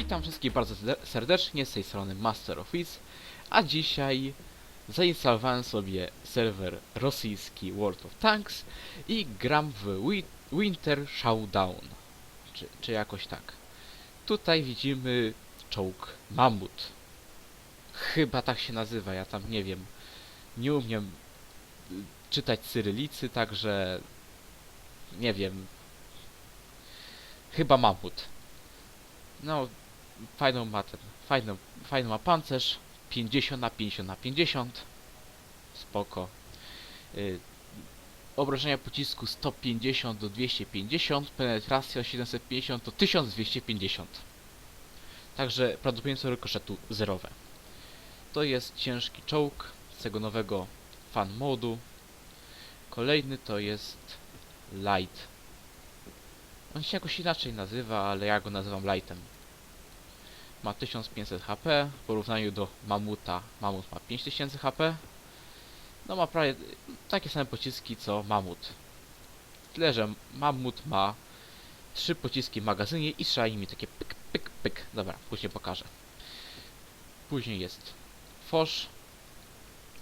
Witam wszystkich bardzo serde- serdecznie z tej strony Master of a dzisiaj zainstalowałem sobie serwer rosyjski World of Tanks i gram w Wi- Winter Showdown, czy, czy jakoś tak. Tutaj widzimy czołg Mamut. Chyba tak się nazywa, ja tam nie wiem. Nie umiem y, czytać cyrylicy, także nie wiem. Chyba Mamut. No, fajną ma ten, fajną, fajny ma pancerz, 50 na 50 na 50, spoko. Y, obrażenia pocisku 150 do 250, penetracja 750 do 1250. Także prawdopodobieństwo rykoszetu zerowe. To jest ciężki czołg z tego nowego fan modu. Kolejny to jest light. On się jakoś inaczej nazywa, ale ja go nazywam lightem ma 1500 HP, w porównaniu do Mamuta, Mamut ma 5000 HP. No ma prawie takie same pociski co Mamut. Tyle, że Mamut ma 3 pociski w magazynie i strzela mi takie pyk, pyk, pyk. Dobra, później pokażę. Później jest Fosz.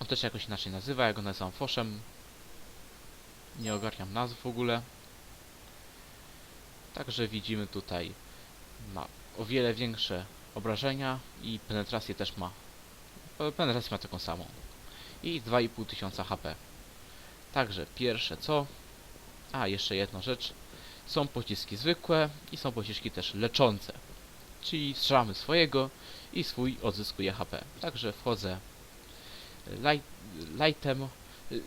On też jakoś inaczej nazywa, ja go nazywam Foszem. Nie ogarniam nazw w ogóle. Także widzimy tutaj ma o wiele większe obrażenia i penetrację też ma. Penetrację ma taką samą. I 2,5 tysiąca HP. Także pierwsze co? A, jeszcze jedna rzecz. Są pociski zwykłe i są pociski też leczące. Czyli strzelamy swojego i swój odzyskuje HP. Także wchodzę light, lightem.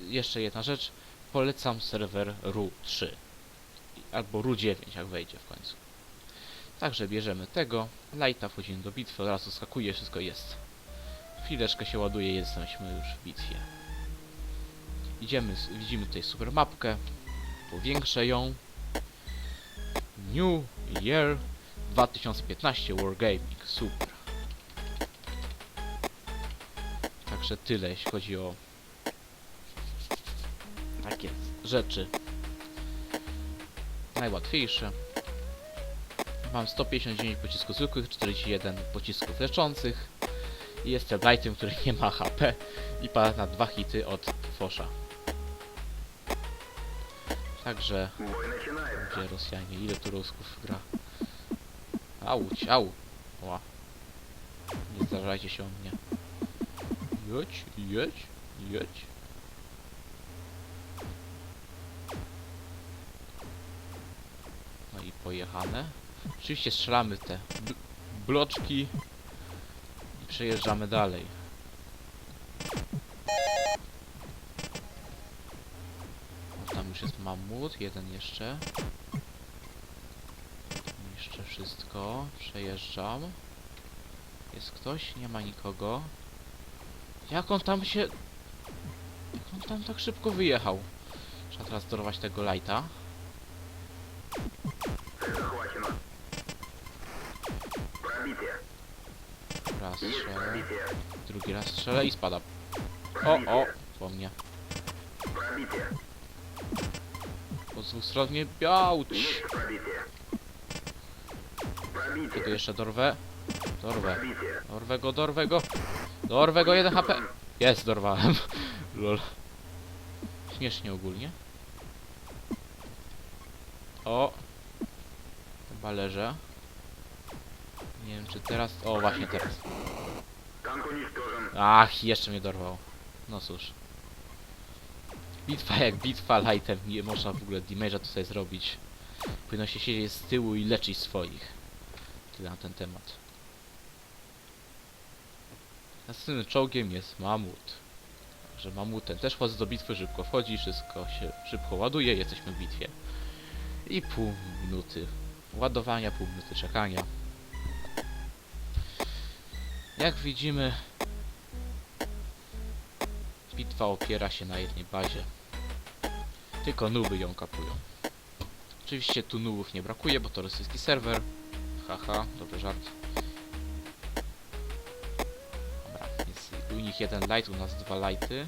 Jeszcze jedna rzecz. Polecam serwer RU3. Albo RU9 jak wejdzie w końcu. Także bierzemy tego, lighta, wchodzimy do bitwy, od razu skakuje, wszystko jest. Chwileczkę się ładuje, jesteśmy już w bitwie. Idziemy, widzimy tutaj super mapkę, powiększę ją. New Year 2015 Wargaming, super. Także tyle, jeśli chodzi o takie rzeczy najłatwiejsze. Mam 159 pocisków zwykłych, 41 pocisków leczących. I jestem lightem, który nie ma HP i pada na dwa hity od Fosza. Także, gdzie Rosjanie, ile tu Rusków gra? Auć, au! Ła. Nie zdarzajcie się o mnie. Jedź, jedź, jedź. No i pojechane. Oczywiście strzelamy te bl bloczki i przejeżdżamy dalej. O, tam już jest mamut, jeden jeszcze. Jeszcze wszystko. Przejeżdżam. Jest ktoś? Nie ma nikogo. Jak on tam się... Jak on tam tak szybko wyjechał? Trzeba teraz dorwać tego lighta. Raz strzelę. Drugi raz strzelę i spada. O, o, po mnie. Po dwóch stron mnie białć. Tylko jeszcze dorwę. Dorwę. Dorwę go, dorwę go. Dorwę go, HP. Jest, dorwałem. Lol. Śmiesznie ogólnie. O. Chyba leżę. Nie wiem czy teraz... O, właśnie teraz. Ach, jeszcze mnie dorwał. No cóż. Bitwa jak bitwa, lightem nie można w ogóle damage'a tutaj zrobić. Powinno się siedzieć z tyłu i leczyć swoich. Tyle na ten temat. Następnym czołgiem jest mamut. Że mamutem też wchodzę do bitwy, szybko wchodzi, wszystko się szybko ładuje, jesteśmy w bitwie. I pół minuty ładowania, pół minuty czekania. Jak widzimy, bitwa opiera się na jednej bazie. Tylko nuby ją kapują. Oczywiście tu nubów nie brakuje, bo to rosyjski serwer. Haha, dobry żart. Dobra, jest u nich jeden light, u nas dwa lighty.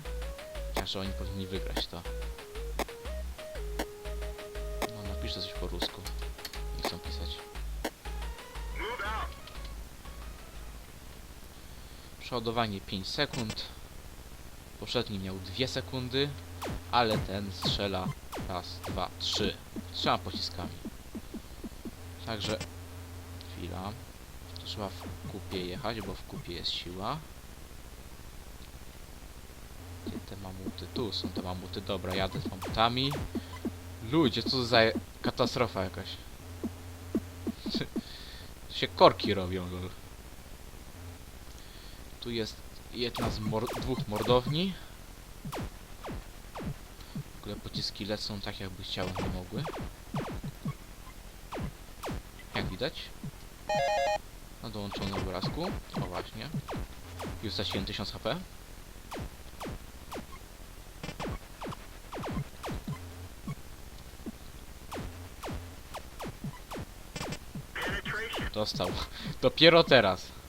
Także oni powinni wygrać to. No napiszę coś po rusku. Przeładowanie 5 sekund. Poprzedni miał 2 sekundy, ale ten strzela raz, dwa, trzy. Trzema pociskami. Także chwila. Trzeba w kupie jechać, bo w kupie jest siła. Gdzie te mamuty? Tu są te mamuty. Dobra, jadę z mamutami. Ludzie, co za katastrofa jakaś. się korki robią, lol. Tu jest jedna z mor dwóch mordowni. W ogóle pociski lecą tak, jakby chciały, nie mogły. Jak widać. Na dołączonym obrazku. O właśnie. Już straciłem 1000 HP. Dostał. Dopiero teraz.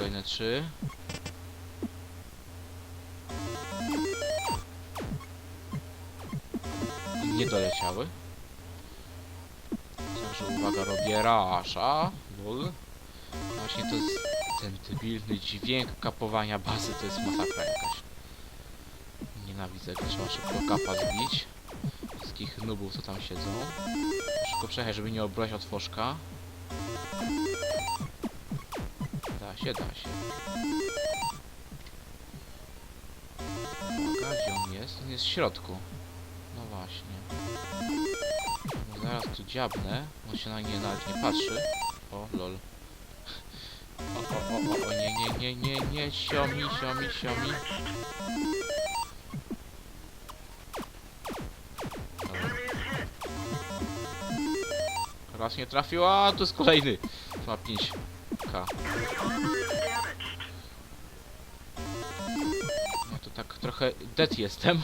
Kolejne trzy. Nie doleciały. Także uwaga, robię rasza. Lol. Właśnie to jest ten debilny dźwięk kapowania bazy, to jest masakra jakaś. Nienawidzę go, trzeba szybko kapa zbić. Wszystkich nubów, co tam siedzą. Szybko przejechać, żeby nie obrazić otworzka. Się, da się. Uwaga, gdzie on jest? On jest w środku. No właśnie. No zaraz tu dziabnę. On się na nie nawet nie patrzy. O, lol. O, o, o, o, nie, nie, nie, nie, nie, siomi, siomi, siomi. Raz nie trafił, a tu jest kolejny. Ma 5k. No to tak trochę dead jestem.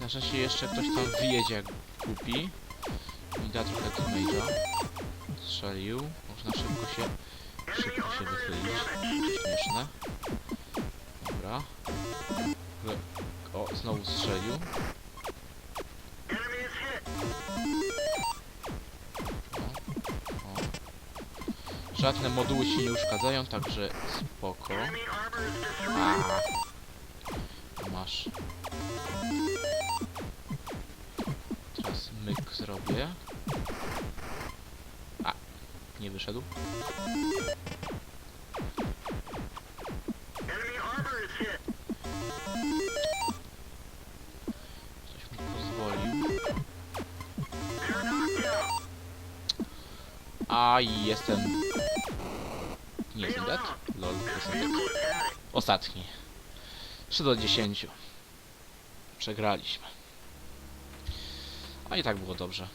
Na szczęście jeszcze ktoś tam wyjedzie jak kupi. I da trochę damage'a. Strzelił. Można szybko się szybko się wychylić. Śmieszne. Dobra. O, znowu strzelił. Żadne moduły się nie uszkadzają, także spoko. Masz. Teraz myk zrobię. A. Nie wyszedł. A jestem... Nie jestem dead? Lol. Ostatni. 3 do 10. Przegraliśmy. A i tak było dobrze.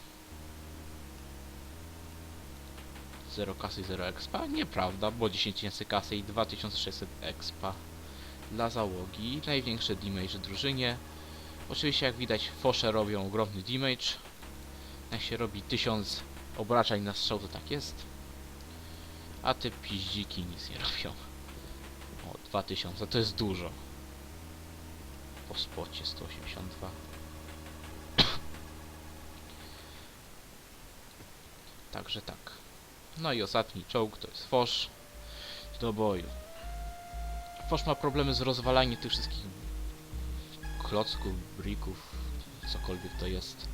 0 kasy, 0 expa? Nieprawda, bo 10 tysięcy kasy i 2600 expa dla załogi. Największy damage drużynie. Oczywiście jak widać Fosze robią ogromny damage. Jak się robi 1000 obrażeń na strzał to tak jest. A te piździki nic nie robią. O, 2000 to jest dużo. Po spocie 182. Także tak. No i ostatni czołg to jest Fosz do boju. Fosz ma problemy z rozwalaniem tych wszystkich klocków, brików, cokolwiek to jest.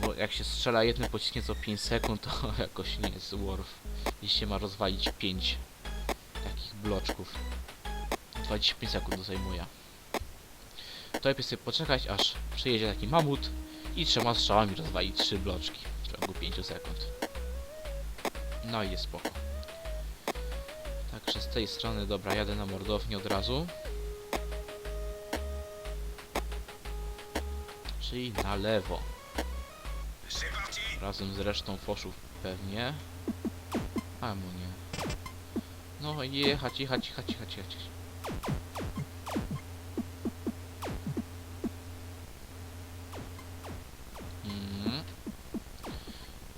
Bo jak się strzela jednym pociskiem co 5 sekund, to jakoś nie jest worth. Jeśli się ma rozwalić 5 takich bloczków. 25 sekund to zajmuje. To lepiej sobie poczekać, aż przyjedzie taki mamut i trzema strzałami rozwali 3 bloczki w ciągu 5 sekund. No i jest spoko. Także z tej strony, dobra, jadę na mordownię od razu. Czyli na lewo. Razem z resztą foszów pewnie. A mu nie. No jechać, jechać, jechać, jechać, jechać. Mm.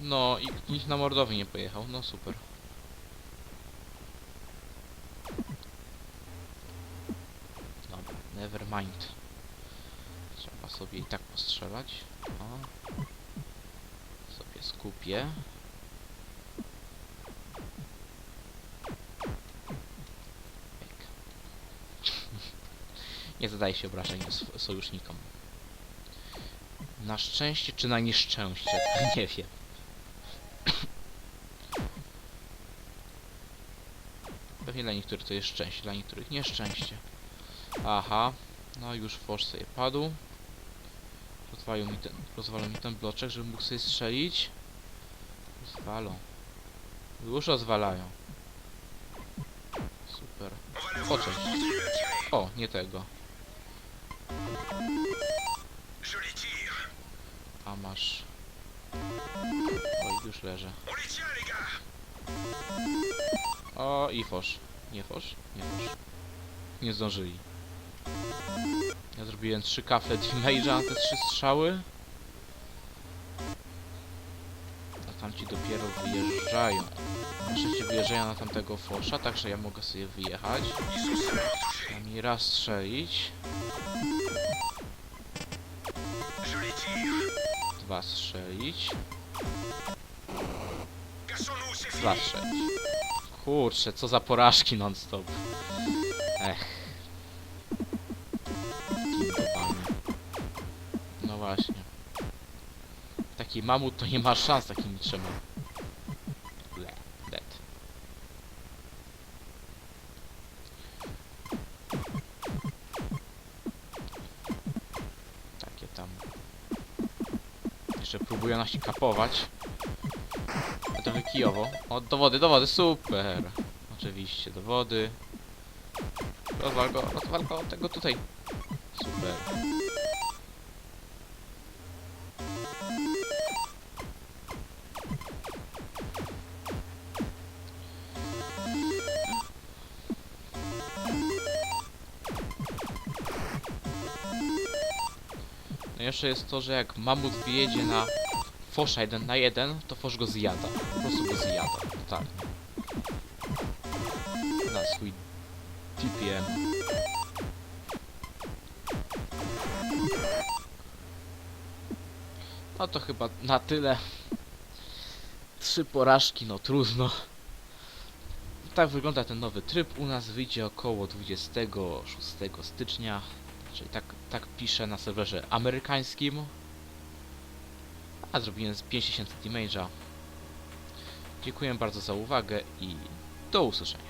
No i nikt na mordowi nie pojechał, no super. Dobra, never mind. Skupię. Nie zadaje się obrażeń sojusznikom. Na szczęście czy na nieszczęście? Nie wiem. Pewnie dla niektórych to jest szczęście, dla niektórych nieszczęście. Aha, no już Fosz sobie padł. Rozwalił mi ten, rozwalą mi ten bloczek, żebym mógł sobie strzelić. Rozwalą. Już rozwalają. Super. O, cześć. O, nie tego. A masz... Oj, już leżę. O, i fosz. Nie fosz? Nie fosz. Nie zdążyli. Ja zrobiłem trzy kafle damage'a na te trzy strzały. Tamci dopiero wyjeżdżają. Na szczęście wyjeżdżają na tamtego fosza, także ja mogę sobie wyjechać. Tam mi raz strzelić, dwa strzelić, dwa strzelić. Kurczę, co za porażki non-stop. Ech. Taki mamut to nie ma szans takimi trzema. Le, dead. Takie tam. Jeszcze próbują nas kapować. A trochę kijowo. O, do wody, do wody, super. Oczywiście, do wody. Rozwal go, rozwal go, tego tutaj. Super. Jeszcze jest to, że jak mamut wyjedzie na Fosza 1 na 1, to Fosz go zjada. Po prostu go zjada. Totalnie. Na swój TPM. No to chyba na tyle. Trzy porażki, no trudno. Tak wygląda ten nowy tryb. U nas wyjdzie około 26 stycznia. Czyli tak, tak pisze na serwerze amerykańskim. A zrobiłem z 5000 damage'a. Dziękuję bardzo za uwagę i do usłyszenia.